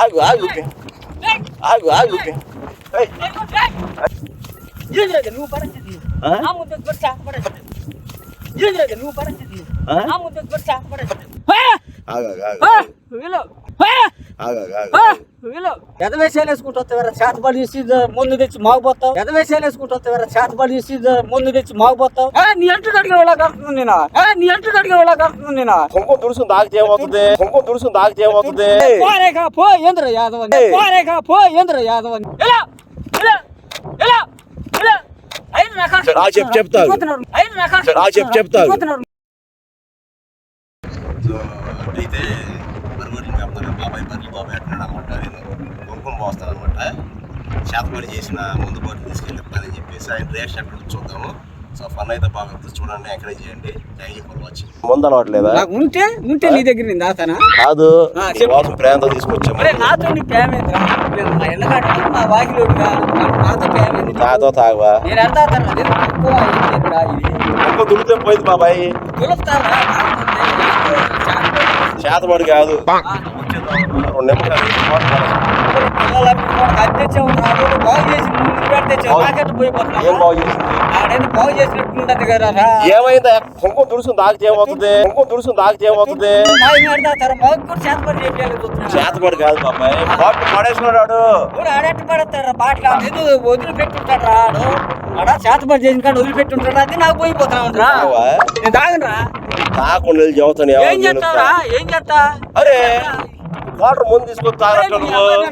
ఆగు ఆగు ఆగు ఆగు ఏయ్, ఏంద్రది నువ్వు పరిస్థితి ఎదవేసాలు వేసుకుంటూ వస్తారా చేతబడి చేసి ముందు తెచ్చి మాగిపోతావు ఎదవేసాలు వేసుకుంటూ వస్తారా చేతబడి చేసి ముందు తెచ్చి మాగిపోతావు నీ అంటు కడిగే వాళ్ళ కడుతుంది నేను నీ అంటు కడిగే వాళ్ళ కడుతుంది నేను కుంకుమ తుడుసు దాగితే ఏమవుతుంది? కుంకుమ తుడుసు దాగితే ఏమవుతుంది? పోరేగా పో ఏంద్ర యాదవ్ అని. ఏయ్. పోరేగా పో ఏంద్ర యాదవ్ అని. ఎలా ఎలా ఎలా ఎలా ఐదు రకాలు సరే, ఆ చెప్పు, చెప్తాను. ఐదు రకాలు సరే, ఆ చెప్పు, చెప్తాను. సో అయితే బరువులు మేపుతారు బాబాయ్ బర్రెలు బాబాయ్ అంటున్నాడు అనమాట నేను కుంకుమ పోస్తాను అనమాట. చేతపడి చేసిన ముందు బాటు తీసుకెళ్ళి పని చెప్పేసి ఆయన రియాక్షన్ ఎక్కడ చూద్దాము. సో ఫన్ అయితే బాగా ఉంటుంది. చూడండి ఎంకరేజ్ చేయండి. థ్యాంక్ యూ ఫర్ వాచింగ్ ముందు అలవాట్లేదా నాకు ఉంటే ఉంటే నీ దగ్గర నేను దాతానా కాదు. కోసం ప్రేమతో తీసుకొచ్చాము. అరే నాతో నీ ప్రేమ ఎందుకంటే మా వాకిలోడు నాతో ప్రేమ? తాతో తాగవా? నేను ఎంత అది తక్కువ కుంకుమ తుడితే పోయింది బాబాయ్. తులుపుతారా చేతబడి కాదు. రెండు ఏమైందా కుంకుమ తుడుసు దాగితే ఏమవుతుంది కుంకుమ తుడుసు దాగితే ఏమవుతుంది చేతబడి కాదు బాబాయ్ బాబు పడేసుకున్నాడు ఆడట్టు పడతారా బాటలు వదిలిపెట్టుంటాడు రా? ఆడు ఆడ చేతపడి చేసిన కాడ వదిలిపెట్టుంటాడు అది నాకు పోయిపోతా ఉంటా? నేను తాగనరా తాకుండా చెబుతాను ఏం చేస్తావురా ఏం చేస్తా అరే వాటర్ ముందు తీసుకొని తాగట్టు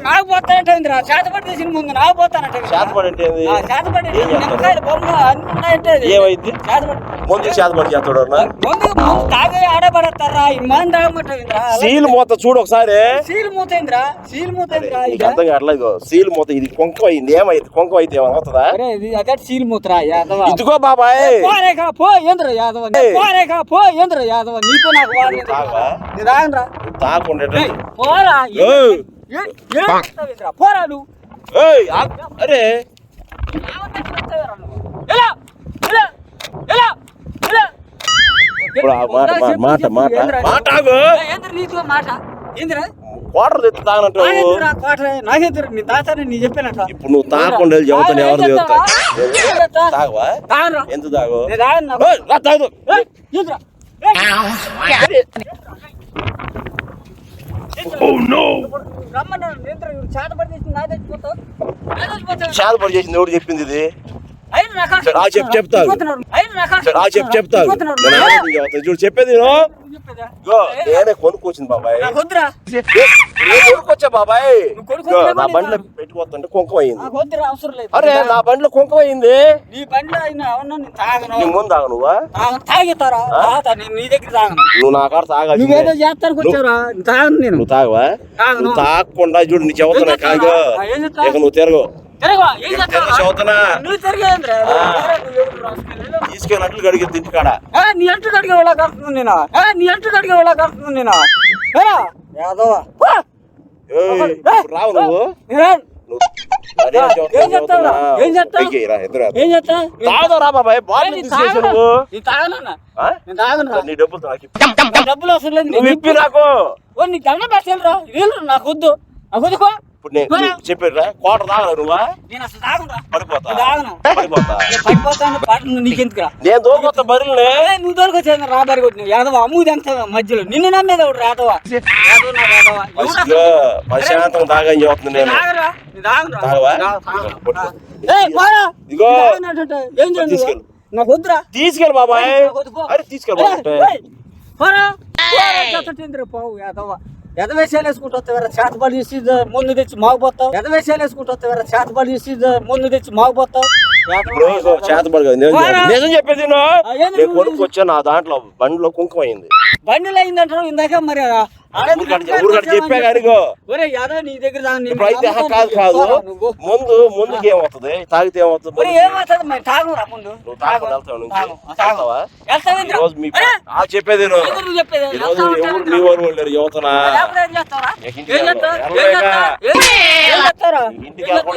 నాకు పోతానంటే చేతపడి చేసిన ముందు నాకు పోతానంటే చేతబడి అంటే ఏంది? చేతపడి? నిమ్మకాయలు బొమ్మ అన్ని ఉన్నాయంటే. ఏమైంది? చేతపడి ముందు చేతబడి చేస్తాడు ముందు తాగే ఆడబడతారా తాగమంటావింద్రా సీల్ మూత చూడు ఒకసారి. సీల్ మూతేంద్రా? సీల్ మూతేంద్రా? నీకు అర్థం కావట్లేదు సీల్ మూత ఇది కుంకం అయింది. ఏమైంది? కుంకం అయితే అరే ఇది అదే సీల్ మూతరా యాదవ? ఇదిగో బాబాయ్. పోరేగా పో ఏంద్ర యాదవ. పోరేగా పో ఏంద్ర యాదవ? నీతో నాకు వాడు నువ్వు తాగవా? పోరా? పోరా నువ్వు. అరే? ఎలా? ఎలా? ఎలా? ఎలా? మాట మాట మాట. మాట ఏంద్రా? మాట ఏంద్ర నీతో మాట? ఏంద్రా? వాటర్ తెచ్చి తాగనంటావు. నాగేంద్ర కోటరే నాగేంద్ర నీ తాతని నీ చెప్పానట. ఇప్పుడు నువ్వు తాగకుండా వెళ్ళి చెబుతాను ఎవరు చెబుతా తాగవా? తాగనరా ఎంత తాగు. చేతపడి చేసింది ఎవరు చెప్పింది ఇది. చెప్తాను. చెప్తాను చెబుతాను చూడు చెప్పేది నేను కొనుక్కొచ్చింది బాబాయ్. కొనుక్కొచ్చా బాబాయ్? నా బండిలో నాకు. పెట్టుకోవద్దంటే కుంకం అయింది. నాకు వద్దురా అవసరం లేదు. అరే నా బండిలో కుంకం అయింది. నీ బండిలో తాగను. ముందు తాగు నువ్వా? తాగను తాగేస్తారా? తాగుతా నేను నీ దగ్గర తాగను. నువ్వు నా కాడ నువ్వేదో చేస్తానికి తాగను నేను. నువ్వు తాగవా? తాగను. నువ్వు తాగకుండా చూడు నీ చెబుతున్నా? కాదు? ఇక నువ్వు తిరగు. తిరగవా? తింటికాడ ఆ, నీ అంటు కడిగే వాళ్ళ కడుతుంది నేను? ఆ, నీ అంటు కడిగే వాళ్ళ కడుతుంది నేను? ఏరా? రావు నువ్వు ఏం? చెబుతున్నా. ఏం చెప్తావు? ఏం చేస్తా తాగుదాం రా బాబాయ్ బాటిల్ తీసేసి తాగను. నువ్వు నేను తాగనన్నా ఆ? నేను తాగను నీ డబ్బులు. నా డబ్బులు అవసరం లేదు నువ్వు ఇప్పి నాకు ఓ నీకు దండం పెట్టాలిరా వీళ్ళు నాకు వద్దు నాకు వద్దుకో ఇప్పుడు నేను చెప్పారా కోట నువ్వా? నేను పడిపోతా పడిపోతా. దూకొత్త బరిల్ని. ఏయ్, నువ్వు దొరికి వచ్చాను రాబారి కొట్టిన. యాదవ అమ్ముది ఎంత మధ్యలో? నిన్ను నమ్మేది ఒకటి ప్రశాంతంగా తాగని చెబుతుంది నేను. తీసుకెళ్ళు. నాకు వద్దురా. తీసుకెళ్ళి బాబాయ్. అరే తీసుకెళ్ళి పోరా. పోరా, పోవు యాదవ. ఎదవేసాలు వేసుకుంటూ వస్తావరా చేతబడి చేసి ముందు తెచ్చి మాగిపోతావు ఎదవేసాలు వేసుకుంటూ వస్తావరా చేతబడి చేసి ముందు తెచ్చి మాగిపోతావు చేతబడి నిజం చెప్పేది కొనుక్కొచ్చా నా దాంట్లో బండిలో కుంకుమ అయింది. బండిలో అయిందంటారు ఇందాక మరి చెప్పా? యాదవ్ నీ దగ్గర. కాదు కాదు. ముందు ముందుకి ఏమవుతుంది? తాగితే ఏమవుతుంది? రోజు మీ చెప్పేది నేను ఏంది నువ్వు చెప్పేది? ఈ రోజు వెళ్తావా ఎవరు? మీ వారు వాళ్ళు యువతనా? ఇంటికి వెళ్ళకుండా?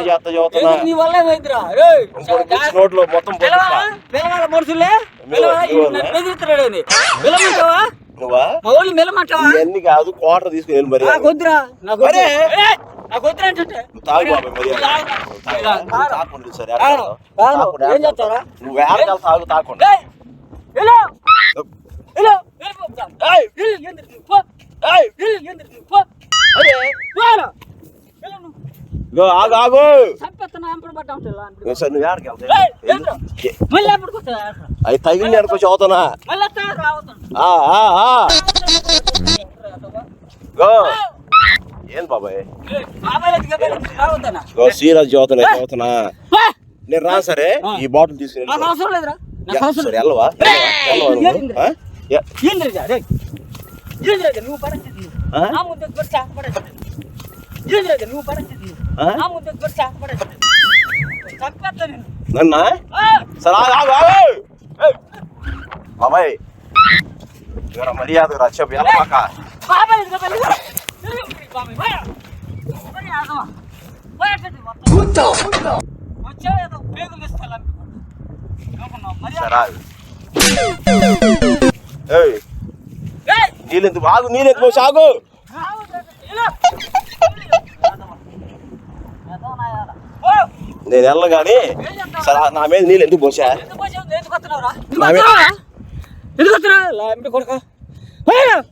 చేస్తా చదువుతున్నా ఎందుకు నీ వల్ల ఏమైందిరా? రేయ్, ఇంకోటి పిచ్చి నోట్లో మొత్తం మనుషులే? నువ్వా? మా వాళ్ళు మెల్లమంటావా ఇవన్నీ కాదు క్వార్టర్ తీసుకుని మరి. నాకు వద్దురా నాకు! ఏయ్, నాకు వద్దురా అంటే తాగు బాబాయ్ మరి తాగకుండా సరే ఏం చేస్తావురా? నువ్వు వేరకాలు తాగు ఆగు ఆగు. సరే నువ్వు వేరకి ఏయ్, ఏంట్రా? మళ్ళీ ఎప్పుడు కొత్తగా? అవి తగిలి అనుకో చదువుతున్నా మళ్ళీ వస్తావా? రావద్దండి. ఆ, ఆ, ఆ. గో. ఏం బాబాయ్? సీరియస్ చదువుతున్నా చదువుతున్నా. నేను రా సరే. ఈ బాటిల్ లేదు. వెళ్ళవా? నువ్వు? నువ్వు నువ్వు. నిన్ను. సరే. బాబాయ్ మర్యాద రా చెప్పు వెళ్ళమాక బాబాయ్ ఇదిగో వెళ్ళి. వెళ్ళి, బాబాయ్, పోయా. పోయా, ఆగమా. పోయా, చెట్టు మొత్తం. వచ్చావు ఏదో పేగులు ఇస్తాను అనుకున్నావు. మర్యాద. సరే ఆగు ఏయ్ ఏయ్! నీళ్ళెందుకు ఆగు నీళ్ళెందుకు పోసి ఆగు రావద్దు, వెళ్ళు. ఏదో నాయాల. పో. నేను ఏం చేస్తావు? సరే నా మీద నీళ్ళు ఎందుకు పోసా.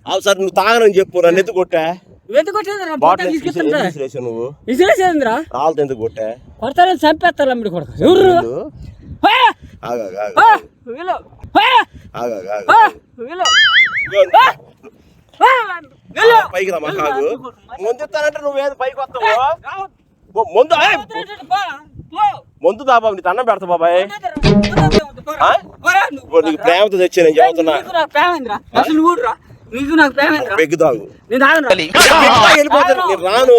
అవు సార్ నువ్వు తాగనని చెప్పు నన్ను ఎందుకు కొట్టా? నువ్వు? రాళ్ళతో ఎందుకు కొట్టా? కొడతారని చంపేస్తారు అమ్మిడి కొడుకు. ఎవరు. పైకి రా ముందు నువ్వేది పైకి వస్తావు? ముందు. ముందు దా బాబు నీకు అన్నం పెడతా బాబాయ్. నీకు ప్రేమతో తెచ్చా నేను చెబుతున్నా. నీకు ప్రేమేంద్రా పెగ్గు తాగు. నేను తాగను వెళ్ళిపోతాను నేను రాను.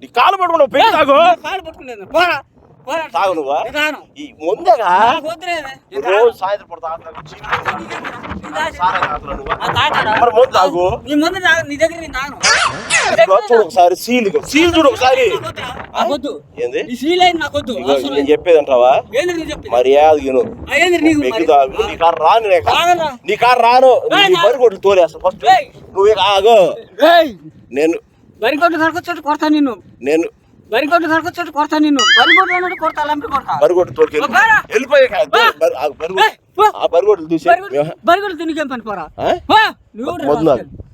నీ కాలు పట్టుకున్నావు పెగ్గు తాగు. కాలు పట్టుకునేది పోరా పోరా. తాగు నువ్వా? ఈ ముందేగా. రోజు సాయంత్రం పూట? మరి ముందు తాగు. నీ ముందు. నీ దగ్గర చూడు ఒకసారి సీల్. సీల్ చూడు ఒకసారి. ఏంది? ఈ సీల్ అయింది నేను. చెప్పేది? అంటావా? మర్యాద నీ కారు రాను నీ కారు రాను. నీ తోలేస్తా ఫస్ట్. నువ్వు ఆగు. నేను కొడతా నిన్ను. నేను వరిగొడ్డు కరకొచ్చోటి కొడతా నిన్ను. వరిగొడ్డు అన్నట్టు కొడతా లంపి కొడతా? బరి కొట్టు తోలుకెళ్ళి ఓ, బారా. వెళ్ళిపోయాక బా. ఏయ్, పో. ఆ బరి కొట్లు చూసి బరిగొడ్డు తినికేం పని పోరా. నువ్వు.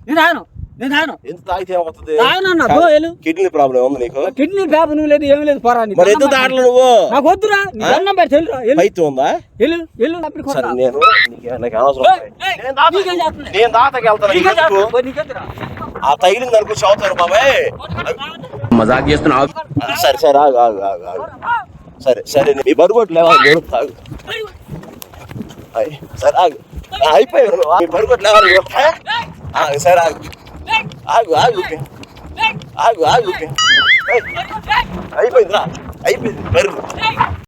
నేను రాను. నేను ఎంత తాగితే ఏమవుతుంది? తాగనన్నా. కిడ్నీ ప్రాబ్లం ఉంది నీకు? కిడ్నీ నువ్వు లేదు ఏమీ లేదు పోరా మరి ఎందుకు నువ్వు? నాకు వద్దురా నీ ఆ? దండం పెట్టి వెళ్ళురా వెళ్ళు. పైత్యం ఉందా వెళ్ళు వెళ్ళు అప్పుడు సరే కొడతా. నేను నీకు దాతకి వెళ్తాను? ఆ తగిలింది అనుకో చదువుతాను బాబాయ్. మజాక్ చేస్తున్నావు ఆ, సరే సరే ఆగు ఆగు ఆగు ఆగు. సరే సరే నీ బరుగొట్టు లేవా? నేను తాగు. అయ్, సరే ఆగు. నువ్వు. నీ లేవా? సరే ఆగు. ఆగు ఆగు. ఆగు ఆగు. అయిపోయిందిరా అయిపోయింది. బరువు.